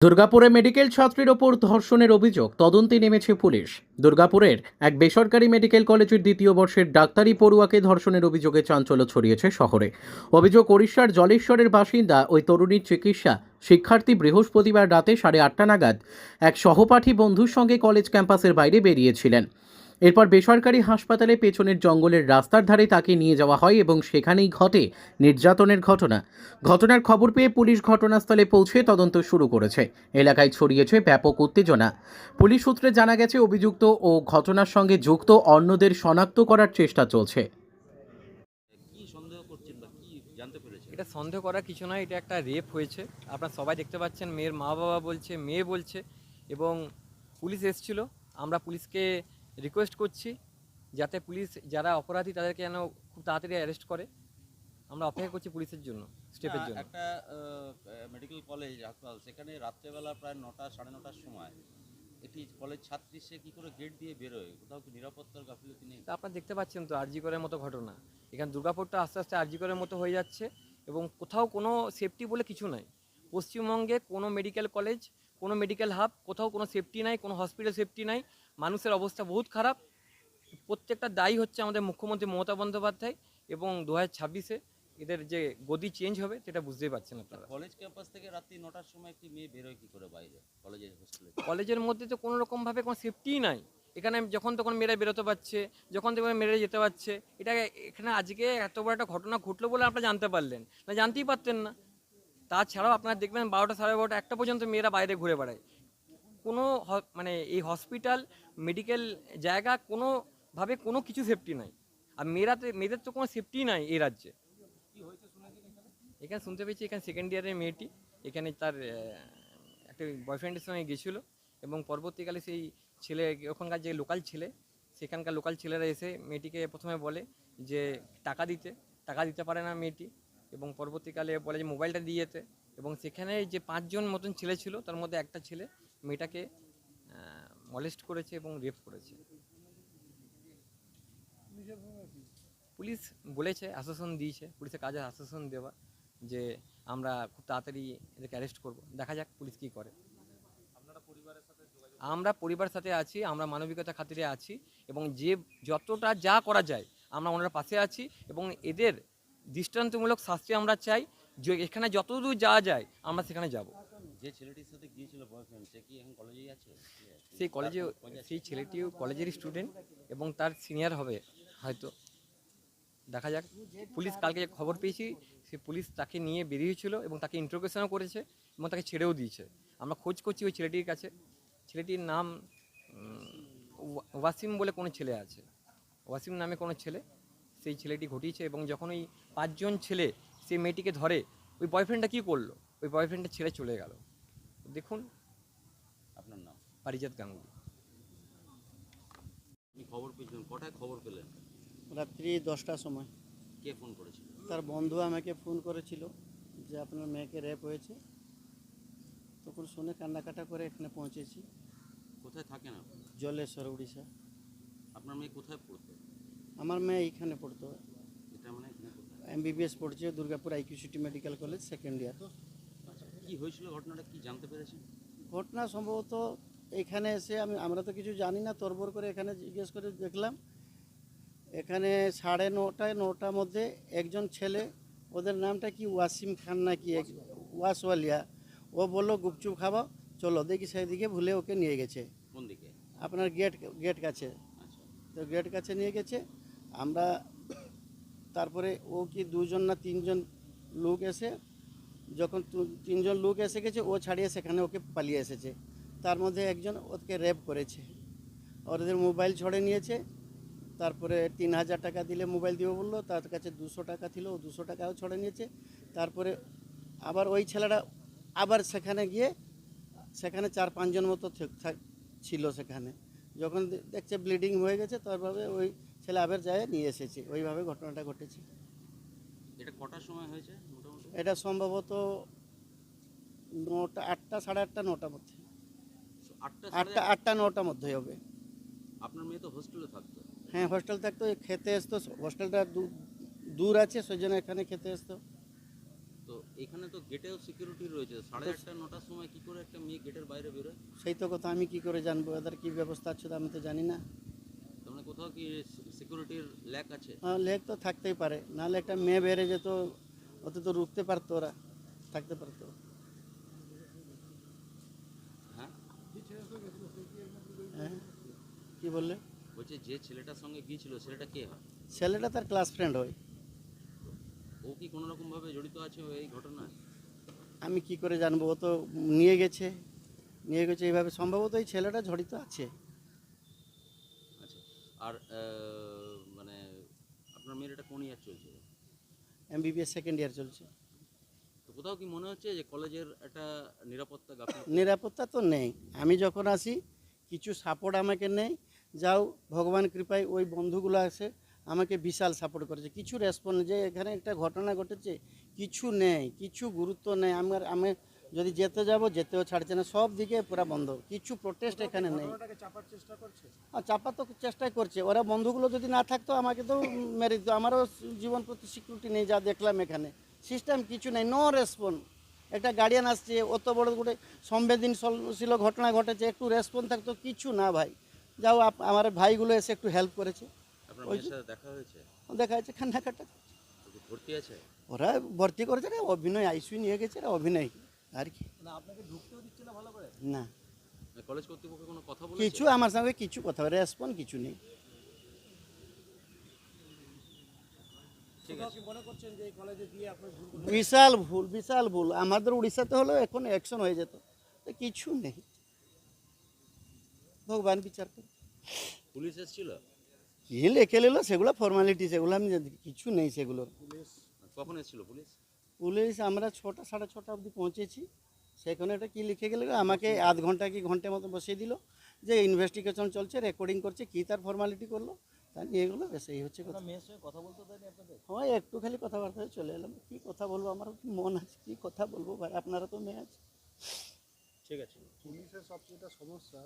দুর্গাপুরে মেডিকেল ছাত্রীর ওপর ধর্ষণের অভিযোগ, তদন্তে নেমেছে পুলিশ। দুর্গাপুরের এক বেসরকারি মেডিকেল কলেজের দ্বিতীয় বর্ষের ডাক্তারি পড়ুয়াকে ধর্ষণের অভিযোগে চাঞ্চল্য ছড়িয়েছে শহরে। অভিযোগ, ওড়িশার জলেশ্বরের বাসিন্দা ওই তরুণীর চিকিৎসা। শিক্ষার্থী বৃহস্পতিবার রাতে সাড়ে আটটা নাগাদ এক সহপাঠী বন্ধুর সঙ্গে কলেজ ক্যাম্পাসের বাইরে বেরিয়েছিলেন। এরপর বেসরকারি হাসপাতালে পেছনের জঙ্গলের রাস্তার ধারে তাকে নিয়ে যাওয়া হয় এবং সেখানেই ঘটে নির্যাতনের ঘটনা। ঘটনার খবর পেয়ে পুলিশ ঘটনাস্থলে পৌঁছে তদন্ত শুরু করেছে। এলাকায় ছড়িয়েছে ব্যাপক উত্তেজনা। পুলিশ সূত্রে জানা গেছে অভিযুক্ত ও ঘটনার সঙ্গে যুক্ত অন্যদের শনাক্ত করার চেষ্টা চলছে। কি সন্দেহ করছেন বা কি জানতে পেরেছেন? এটা সন্দেহ করার কিছু নয় এটা একটা রেপ হয়েছে। আপনারা সবাই দেখতে পাচ্ছেন মেয়ের মা বাবা বলছে মেয়ে বলছে এবং পুলিশ এসেছিল। আমরা পুলিশকে রিকোয়েস্ট করছি যাতে পুলিশ যারা অপরাধী তাদেরকে যেন খুব তাড়াতাড়ি অ্যারেস্ট করে। আমরা অপেক্ষা করছি পুলিশের জন্য স্টেপের জন্য। একটা মেডিকেল কলেজ হাসপাতাল সেখানে রাত্রেবেলা প্রায় নটা সাড়ে নটার সময় একটি কলেজ ছাত্রী সে কি করে গেট দিয়ে বেরোয়? কোথাও কি নিরাপত্তার গাফিলতি নেই? তা আপনারা দেখতে পাচ্ছেন তো আরজি করের মতো ঘটনা। এখানে দুর্গাপুরটা আস্তে আস্তে আরজি করের মতো হয়ে যাচ্ছে এবং কোথাও কোনো সেফটি বলে কিছু নাই। পশ্চিমবঙ্গে কোনো মেডিকেল কলেজ কোনো মেডিকেল হাব কোথাও কোনো সেফটি নাই কোনো হসপিটাল সেফটি নাই। মানুষের অবস্থা বহুত খারাপ। প্রত্যেকটা দায়ী হচ্ছে আমাদের মুখ্যমন্ত্রী মমতা বন্দ্যোপাধ্যায় এবং দু হাজার ছাব্বিশে এদের যে গদি চেঞ্জ হবে সেটা বুঝতেই পারছেন আপনারা। কলেজ ক্যাম্পাস থেকে রাত্রি নটার সময় একটি মেয়ে বেরোয় কী করে বাইরে? কলেজের হোস্টেলে কলেজের মধ্যে তো কোনো রকমভাবে কোনো সেফটিই নাই। এখানে যখন তখন মেয়েরা বেরোতে পারছে যখন তখন মেয়েরা যেতে পারছে এটা এখানে আজকে এত বড় একটা ঘটনা ঘটলো বলে আপনারা জানতে পারলেন। না জানতেই পারতেন না। তাছাড়াও আপনারা দেখবেন বারোটা সাড়ে বারোটা একটা পর্যন্ত মেয়েরা বাইরে ঘুরে বেড়ায়। কোনো মানে এই হসপিটাল মেডিকেল জায়গা কোনোভাবে কোনো কিছু সেফটি নাই। আর মেয়েরাতে, মেয়েদের তো কোনো সেফটি নাই এই রাজ্যে। এখানে শুনতে পেয়েছি, এখানে সেকেন্ড ইয়ারের মেয়েটি, এখানে তার একটা বয়ফ্রেন্ডের সঙ্গে গেছিল এবং পরবর্তীকালে সেই ছেলে, ওখানকার যে লোকাল ছেলে, সেখানকার লোকাল ছেলেরা এসে মেয়েটিকে প্রথমে বলে যে টাকা দিতে টাকা দিতে পারে না মেয়েটি এবং পরবর্তীকালে বলে যে মোবাইলটা দিয়ে যেতে এবং সেখানে যে পাঁচজন মতন ছেলে ছিল, তার মধ্যে একটা ছেলে মেয়েটাকে মলেস্ট করেছে এবং রেপ করেছে। পুলিশ বলেছে আশ্বাসন দিয়েছে পুলিশের কাজে আশ্বাসন দেওয়া যে আমরা খুব তাড়াতাড়ি এদেরকে অ্যারেস্ট করব। দেখা যাক পুলিশ কী করে। আমরা পরিবারের সাথে আছি আমরা মানবিকতা খাতিরে আছি এবং যে যতটা যা করা যায় আমরা ওনার পাশে আছি এবং এদের দৃষ্টান্তমূলক শাস্তি আমরা চাই। এখানে যতদূর যাওয়া যায় আমরা সেখানে যাব। যে ছেলেটির সাথে গিয়েছিল বয়ফ্রেন্ড সে কি এখন কলেজেই আছে? সেই কলেজে সেই ছেলেটিও কলেজের স্টুডেন্ট এবং তার সিনিয়র হবে হয়তো। দেখা যাক। পুলিশ কালকে যে খবর পেয়েছি সে পুলিশ তাকে নিয়ে বেরিয়েছিল এবং তাকে ইন্টারোগেশনও করেছে এবং তাকে ছেড়েও দিয়েছে। আমরা খোঁজ করছি ওই ছেলেটির কাছে। ছেলেটির নাম ওয়া- ওয়াসিম বলে কোনো ছেলে আছে। ওয়াসিম নামে কোনো ছেলে। সেই ছেলেটি ঘটিয়েছে এবং যখন ওই পাঁচজন ছেলে সেই মেয়েটিকে ধরে ওই বয়ফ্রেন্ডটা কী করল? ওই বয়ফ্রেন্ডটা ছেড়ে চলে গেল। দেখুন আপনার নাম? পারিজাত গাঙ্গুলি। আপনি খবর পেয়েছিলেন কটায় খবর পেলেন? রাত্রি দশটার সময়। কে ফোন করেছিল? তার বন্ধু আমাকে ফোন করেছিল যে আপনার মেয়েকে র্যাপ হয়েছে। তখন শুনে কান্নাকাটা করে এখানে পৌঁছেছি। কোথায় থাকেন আপনি? জলেশ্বর উড়িষ্যা। আপনার মেয়ে কোথায় পড়তো? আমার মেয়ে এইখানে পড়তো এটা মানে এখানে কোথায় এমবিবিএস পড়ছে Durgapur IQ city medical college second year কি হয়েছিল ঘটনাটা? কি জানতে পেরেছেন? ঘটনা সম্ভবত এখানে এসে আমি আমরা তো কিছু জানি না তরবর করে এখানে জিজ্ঞেস করে দেখলাম। এখানে সাড়ে নটায় নটার মধ্যে একজন ছেলে ওদের নামটা কি? ওয়াসিম খান না কি ওয়াসওয়ালিয়া। ও বলল গুপচুপ খাব চলো দেখি সেদিকে ভুলে ওকে নিয়ে গেছে। কোন দিকে? আপনার গেট গেট কাছে। আচ্ছা। তো গেট কাছে নিয়ে গেছে। আমরা তারপরে ও কি দুজন না তিনজন লোক এসে, যখন তিনজন লোক এসে গেছে, ও ছাড়িয়ে সেখানে ওকে পালিয়ে এসেছে। তার মধ্যে একজন ওকে রেপ করেছে। ওদের মোবাইল ছড়ে নিয়েছে। তারপরে তিন হাজার টাকা দিলে মোবাইল দিব বলল, তার কাছে দুশো টাকা ছিল, ও দুশো টাকাও ছড়ে নিয়েছে। তারপরে আবার ওই ছেলেটা আবার সেখানে গিয়ে, সেখানে চার পাঁচজন মতো ছিল সেখানে। যখন দেখছে ব্লিডিং হয়ে গেছে তারভাবে ওই ছেলে আবার যায় নিয়ে এসেছে। ওইভাবে ঘটনাটা ঘটেছে। এটা কটার সময় হয়েছে মোটামুটি? এটা সম্ভবত নটা আটটা সাড়ে আটটা নটার মধ্যে। আটটা আটটা নটার মধ্যে হবে। আপনার মেয়ে তো হোস্টেলে থাকতো। হ্যাঁ হোস্টেল থাকতো খেতে আসতো হোস্টেলটা দূর আছে সেই জন্য এখানে খেতে আসতো তো এখানে তো গেটেও সিকিউরিটি রয়েছে। সাড়ে আটটা নটার সময় কি করে একটা মেয়ে গেটের বাইরে বেরোয়? সেই তো কথা আমি কি করে জানব? এদের কি ব্যবস্থা আছে আমি তো জানি না। তার মানে কোথাও কি সিকিউরিটির ল্যাক আছে? হ্যাঁ, লেগ তো থাকতেই পারে। নাহলে একটা মেয়ে বেড়ে যেত ওতে তো রুখতে পারতো ওরা থাকতে পারতো। হ্যাঁ? হ্যাঁ? কি বললে? বলছে যে ছেলেটার সঙ্গে গিয়েছিল ছেলেটা কে হয়? ছেলেটা তার ক্লাস ফ্রেন্ড হয়। ও কি কোনো রকম ভাবে জড়িত আছে এই ঘটনায়? আমি কি করে জানব? ও তো নিয়ে গেছে। নিয়ে গেছে এইভাবে। সম্ভবত এই ছেলেটা জড়িত আছে। আচ্ছা। আর মানে আপনার মেয়ের এটা কোন ইয়ার চলছে? এমবিবিএস সেকেন্ড ইয়ার চলছে। তো কোথাও কি মনে হচ্ছে যে কলেজের একটা নিরাপত্তা নিরাপত্তা তো নেই। আমি যখন আসি কিছু সাপোর্ট আমাকে নেই। যাও ভগবান কৃপায় ওই বন্ধুগুলো আছে আমাকে বিশাল সাপোর্ট করেছে। কিছু রেসপন্স যে এখানে একটা ঘটনা ঘটেছে কিছু নেই কিছু গুরুত্ব নেই। আমার আমি যদি যেতে যাব যেতেও ছাড়ছে না সব দিকে পুরো বন্ধ। কিছু প্রোটেস্ট এখানে নেই। আর চাপা তো চেষ্টাই করছে। ওরা বন্ধুগুলো যদি না থাকতো আমাকে তো মেরে দিত। আমারও জীবন প্রতি সিকিউরিটি নেই যা দেখলাম এখানে। সিস্টেম কিছু নেই নো রেসপন্স একটা গার্ডিয়ান আসছে অত বড় গোটে সংবেদনশীল ঘটনা ঘটেছে একটু রেসপন্স থাকতো কিছু না ভাই। যাও আমার ভাইগুলো এসে একটু হেল্প করেছে। ওই যে- দেখা হয়েছে? দেখা কান্নাকাটা ভর্তি আছে? ওরা ভর্তি করেছে রে অভিনয় আইসিউ নিয়ে গেছে রে অভিনয়। আর কি? না কলেজ কর্তৃপক্ষ কোনো কথা বলেছে? কিছু আমার সঙ্গে কিছু কথা রেসপন্স কিছু নেই। বিশাল ভুল বিশাল ভুল। আমাদের উড়িষ্যাতে হলো এখন অ্যাকশন হয়ে যেত। কিছু নেই। ভগবান বিচার করে পুলিশ এসেছিল? কি লেখে নিল সেগুলো ফর্মালিটি সেগুলো আমি জানি- কিছু নেই সেগুলো। কখন এসেছিল পুলিশ? পুলিশ আমরা ছটা সাড়ে ছটা অবধি পৌঁছেছি। সেখানে এটা কি লিখে গেল? আমাকে আধ ঘণ্টা কি ঘণ্টা মতো বসিয়ে দিল যে ইনভেস্টিগেশন চলছে রেকর্ডিং করছে কি তার ফর্মালিটি করল তা নিয়ে গেলো বেশ এই হচ্ছে কথা। কথা বলতে আপনাদের? একটু খালি কথাবার্তা হয়ে চলে এলাম। কি কথা বলব? আমার মন আছে কি কথা বলব? ভাই আপনারা তো মেয়ে আছে ঠিক আছে। পুলিশের সবচেয়ে সমস্যা